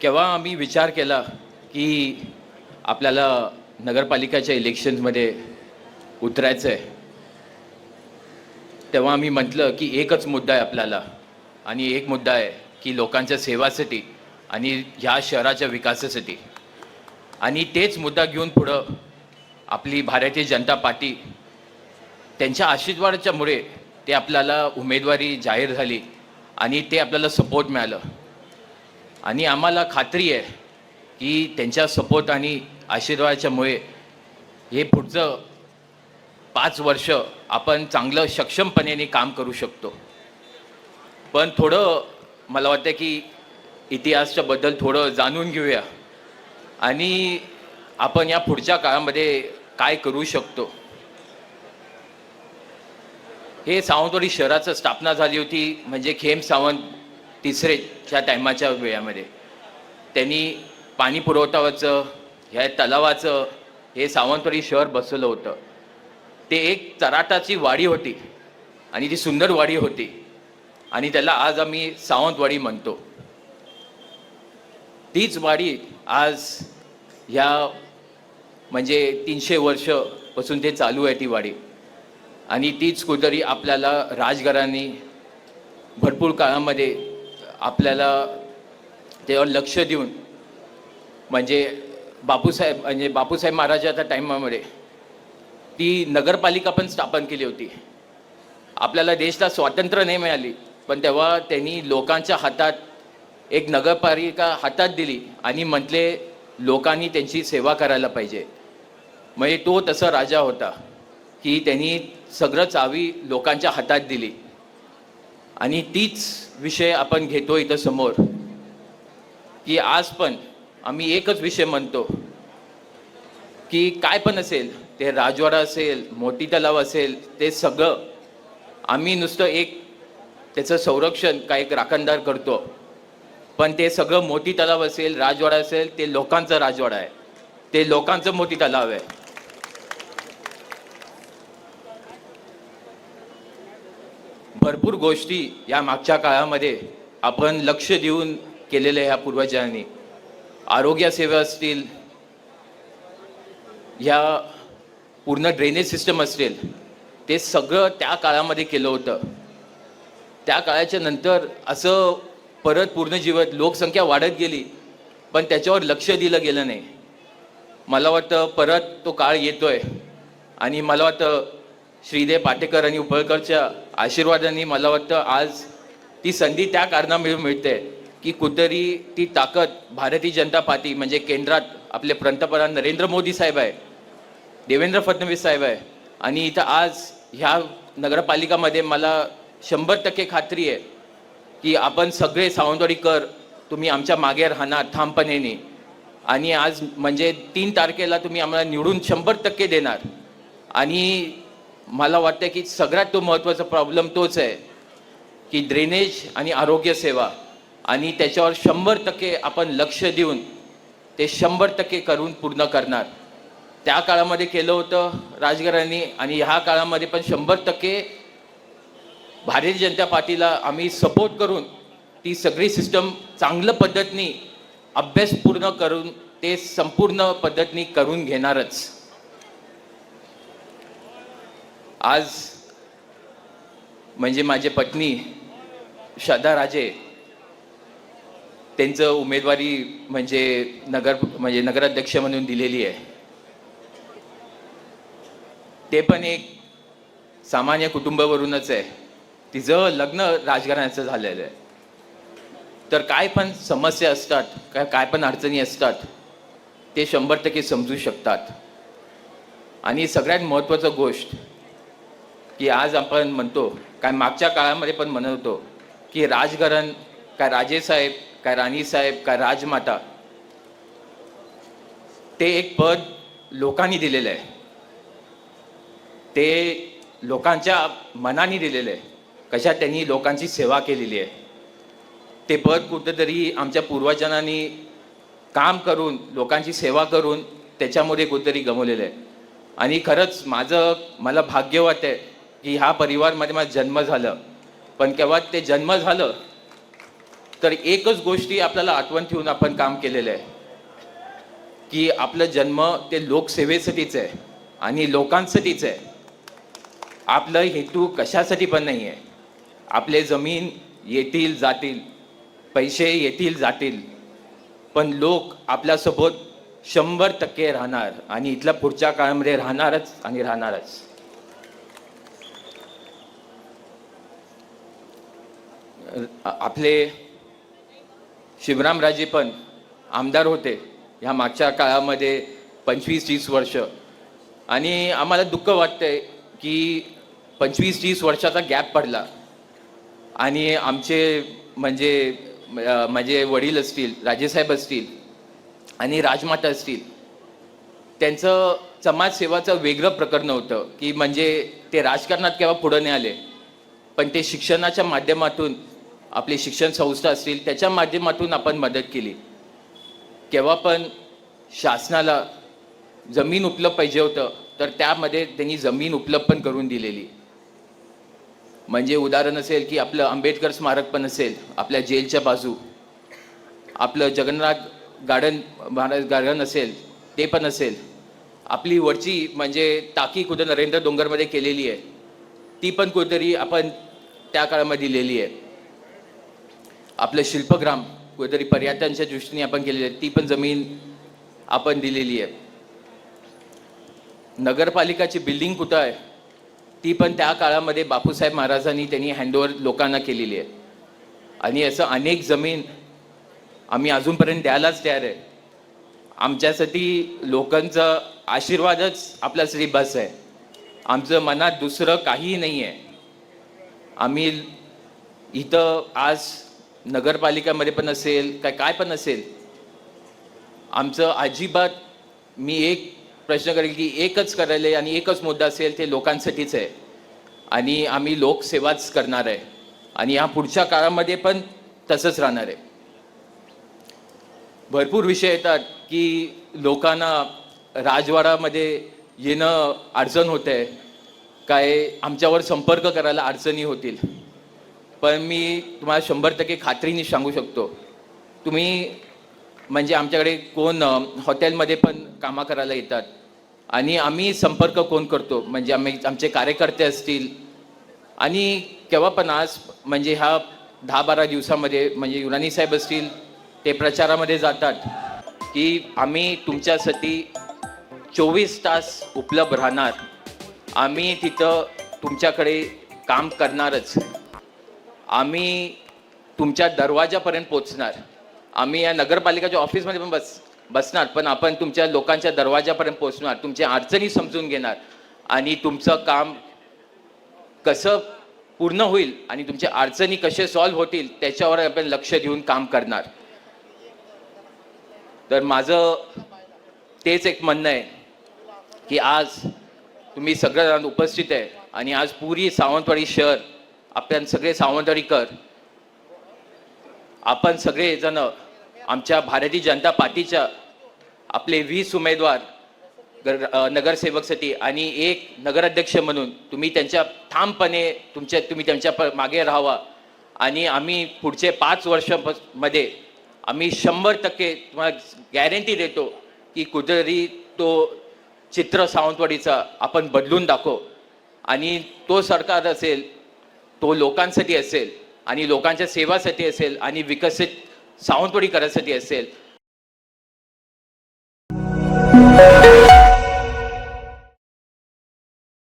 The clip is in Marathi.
केव्हा आम्ही विचार केला की आपल्याला नगरपालिकाच्या इलेक्शन्समध्ये उतरायचं आहे तेव्हा आम्ही म्हटलं की एकच मुद्दा आहे आपल्याला. आणि एक मुद्दा आहे की लोकांच्या सेवासाठी आणि ह्या शहराच्या विकासासाठी. आणि तेच मुद्दा घेऊन पुढं आपली भारतीय जनता पार्टी त्यांच्या आशीर्वादाच्यामुळे ते आपल्याला उमेदवारी जाहीर झाली आणि ते आपल्याला सपोर्ट मिळालं. आणि आम्हाला खात्री आहे की त्यांच्या सपोर्ट आणि आशीर्वादाच्यामुळे हे पुढचं पाच वर्ष आपण चांगलं सक्षमपणे काम करू शकतो. पण थोडं मला वाटतं की इतिहासाबद्दल थोडं जाणून घेऊया. आणि आपण या पुढच्या काळामध्ये काय करू शकतो? हे सावंतवाडी शहराचं स्थापना झाली होती म्हणजे खेम सावंत तिसरेच्या टायमाच्या वेळामध्ये. त्यांनी पाणी पुरवठाचं ह्या तलावाचं हे सावंतवाडी शहर बसवलं होतं. ते एक चराटाची वाडी होती आणि ती सुंदर वाडी होती. आणि त्याला आज आम्ही सावंतवाडी म्हणतो. तीच वाडी आज ह्या म्हणजे तीनशे वर्षपासून ते चालू आहे ती वाडी. आणि तीच कुठतरी आपल्याला राजघरांनी भरपूर काळामध्ये आपल्याला त्यावर लक्ष देऊन म्हणजे बापूसाहेब म्हणजे बापूसाहेब महाराजाच्या टाईमामध्ये ती नगरपालिका पण स्थापन केली होती. आपल्याला देशला स्वातंत्र्य नाही मिळाली पण तेव्हा त्यांनी लोकांच्या हातात एक नगरपालिका हातात दिली आणि म्हटले लोकांनी त्यांची सेवा करायला पाहिजे. म्हणजे तो तसा राजा होता की त्यांनी सगळं चावी लोकांच्या हातात दिली. आणि तीच विषय आपण घेतो इथं समोर की आज पण आम्ही एकच विषय म्हणतो की काय पण असेल ते राजवाडा असेल मोठी तलाव असेल ते सगळं आम्ही नुसतं एक त्याचं संरक्षण का एक राखणदार करतो. पण ते सगळं मोठी तलाव असेल राजवाडा असेल ते लोकांचं राजवाडा आहे. ते लोकांचं मोठी तलाव आहे. भरपूर गोष्टी या मागच्या काळामध्ये आपण लक्ष देऊन केलेल्या ह्या पूर्वजांनी. आरोग्यसेवा असतील ह्या पूर्ण ड्रेनेज सिस्टम असेल ते सगळं त्या काळामध्ये केलं होतं. त्या काळाच्या नंतर असं परत पूर्ण जीवन लोकसंख्या वाढत गेली पण त्याच्यावर लक्ष दिलं गेलं नाही. मला वाटतं परत तो काळ येतोय आणि मला वाटतं श्रीदेव पाटेकर आणि उपळकरच्या आशीर्वादाने मला वाटतं आज ती संधी त्या कारणामुळे मिळते की कुठेतरी ती ताकद भारतीय जनता पार्टी म्हणजे केंद्रात आपले पंतप्रधान नरेंद्र मोदी साहेब आहे देवेंद्र फडणवीस साहेब आहे आणि इथं आज ह्या नगरपालिकामध्ये मला शंभर टक्के खात्री आहे की आपण सगळे सावंतवाडीकर तुम्ही आमच्या मागे राहणार ठामपणेने. आणि आज म्हणजे तीन तारखेला तुम्ही आम्हाला निवडून शंभर टक्के देणार. आणि मला वाटतं की सगळ्यात तो महत्त्वाचा प्रॉब्लेम तोच आहे की ड्रेनेज आणि आरोग्य सेवा आणि त्याच्यावर शंभर टक्के आपण लक्ष देऊन ते शंभर टक्के करून पूर्ण करणार. त्या काळामध्ये केलं होतं राजघरांनी आणि ह्या काळामध्ये पण शंभर टक्के भारतीय जनता पार्टीला आम्ही सपोर्ट करून ती सगळी सिस्टम चांगलं पद्धतीने अभ्यास पूर्ण करून ते संपूर्ण पद्धतीने करून घेणारच. आज म्हणजे माझे पत्नी श्रद्धा राजे त्यांचं उमेदवारी म्हणजे नगर म्हणजे नगराध्यक्ष म्हणून दिलेली आहे. ते पण एक सामान्य कुटुंबावरूनच आहे. तिचं लग्न राजकारणाचं झालेलं आहे. तर काय पण समस्या असतात काय काय पण अडचणी असतात ते शंभर टक्के समजू शकतात. आणि सगळ्यात महत्त्वाचं गोष्ट की आज आपण म्हणतो काय मागच्या काळामध्ये पण म्हणत होतो की राजघरण काय राजेसाहेब काय राणीसाहेब काय राजमाता ते एक पद लोकांनी दिलेलं आहे. ते लोकांच्या मनाने दिलेलं आहे. कशा त्यांनी लोकांची सेवा केलेली आहे. ते पद कुठंतरी आमच्या पूर्वजांनी काम करून लोकांची सेवा करून त्याच्यामध्ये कुठेतरी गमवलेलं आहे. आणि खरंच माझं मला भाग्य वाटतं की ह्या परिवारमध्ये माझा जन्म झालं. पण केव्हा ते जन्म झालं तर एकच गोष्टी आपल्याला आठवण ठेवून आपण काम केलेलं आहे. की आपलं जन्म ते लोकसेवेसाठीच आहे आणि लोकांसाठीच आहे. आपलं हेतू कशासाठी पण नाही आहे. आपले जमीन येतील जातील पैसे येतील जातील. पण लोक आपल्यासोबत शंभर टक्के राहणार आणि इथल्या पुढच्या काळामध्ये राहणारच आणि राहणारच. आपले शिवरामराजे पण आमदार होते ह्या मागच्या काळामध्ये पंचवीस तीस वर्ष. आणि आम्हाला दुःख वाटतंय की पंचवीस तीस वर्षाचा गॅप पडला. आणि आमचे म्हणजे माझे वडील असतील राजेसाहेब असतील आणि राजमाता असतील त्यांचं समाजसेवाचं वेगळं प्रकरण होतं की म्हणजे ते राजकारणात केव्हा पुढं नाही आले. पण ते शिक्षणाच्या माध्यमातून आपली शिक्षण संस्था असतील त्याच्या माध्यमातून आपण मदत केली. केव्हा पण शासनाला जमीन उपलब्ध पाहिजे होतं तर त्यामध्ये त्यांनी जमीन उपलब्ध पण करून दिलेली. म्हणजे उदाहरण असेल की आपलं आंबेडकर स्मारक पण असेल आपल्या जेलच्या बाजू. आपलं जगन्नाथ गार्डन महाराज गार्डन असेल ते पण असेल. आपली वरची म्हणजे टाकी कुठं नरेंद्र डोंगरमध्ये केलेली आहे ती पण कुठेतरी आपण त्या काळामध्ये दिलेली आहे. आपलं शिल्पग्राम कुठेतरी पर्यटनच्या दृष्टीने आपण केलेली आहे. ती पण जमीन आपण दिलेली आहे. नगरपालिकाची बिल्डिंग कुठं आहे ती पण त्या काळामध्ये बापूसाहेब महाराजांनी त्यांनी हँडओव्हर लोकांना केलेली आहे. आणि असं अनेक जमीन आम्ही अजूनपर्यंत द्यायलाच तयार आहे. आमच्यासाठी लोकांचा आशीर्वादच आपल्यासाठी बस आहे. आमचं मनात दुसरं काहीही नाही आहे आम्ही इथं आज नगरपालिकामध्ये पण असेल काय काय पण असेल आमचं अजिबात मी एक प्रश्न करेल की एकच करायला आणि एकच मुद्दा असेल ते लोकांसाठीच आहे. आणि आम्ही लोकसेवाच करणार आहे. आणि या पुढच्या काळामध्ये पण तसंच राहणार आहे. भरपूर विषय येतात की लोकांना राजवाडामध्ये येणं अडचण होते काय आमच्यावर संपर्क करायला अडचणी होतील. पण मी तुम्हाला शंभर टक्के खात्रीने सांगू शकतो. तुम्ही म्हणजे आमच्याकडे कोण हॉटेलमध्ये पण कामं करायला येतात. आणि आम्ही संपर्क कोण करतो? म्हणजे आम्ही आमचे कार्यकर्ते असतील. आणि केव्हा पण आज म्हणजे ह्या दहा बारा दिवसामध्ये म्हणजे युनानी साहेब असतील ते प्रचारामध्ये जातात की आम्ही तुमच्यासाठी चोवीस तास उपलब्ध राहणार. आम्ही तिथं तुमच्याकडे काम करणारच. आम्ही तुमच्या दरवाजापर्यंत पोचणार आम्ही या नगरपालिकाच्या ऑफिसमध्ये पण बस बसणार पण आपण तुमच्या लोकांच्या दरवाजापर्यंत पोचणार तुमच्या अडचणी समजून घेणार आणि तुमचं काम कसं पूर्ण होईल आणि तुमच्या अडचणी कसे सॉल्व्ह होतील त्याच्यावर आपण लक्ष देऊन काम करणार. तर माझं तेच एक म्हणणं आहे की आज तुम्ही सगळं उपस्थित आहे आणि आज पुरी सावंतवाडी शहर आपण सगळे सावंतवाडीकर आपण सगळेजण आमच्या भारतीय जनता पार्टीच्या आपले वीस उमेदवार नगरसेवकसाठी आणि एक नगराध्यक्ष म्हणून तुम्ही त्यांच्या ठामपणे तुमच्या तुम्ही त्यांच्या मागे राहावा. आणि आम्ही पुढचे पाच वर्षामध्ये आम्ही शंभर टक्के तुम्हाला गॅरंटी देतो की कुठेतरी तो चित्र सावंतवाडीचा आपण बदलून दाखव. आणि तो सरकार असेल तो लोकांसाठी असेल आणि लोकांच्या सेवासाठी असेल आणि विकसित सावंतवाडी करायसाठी असेल.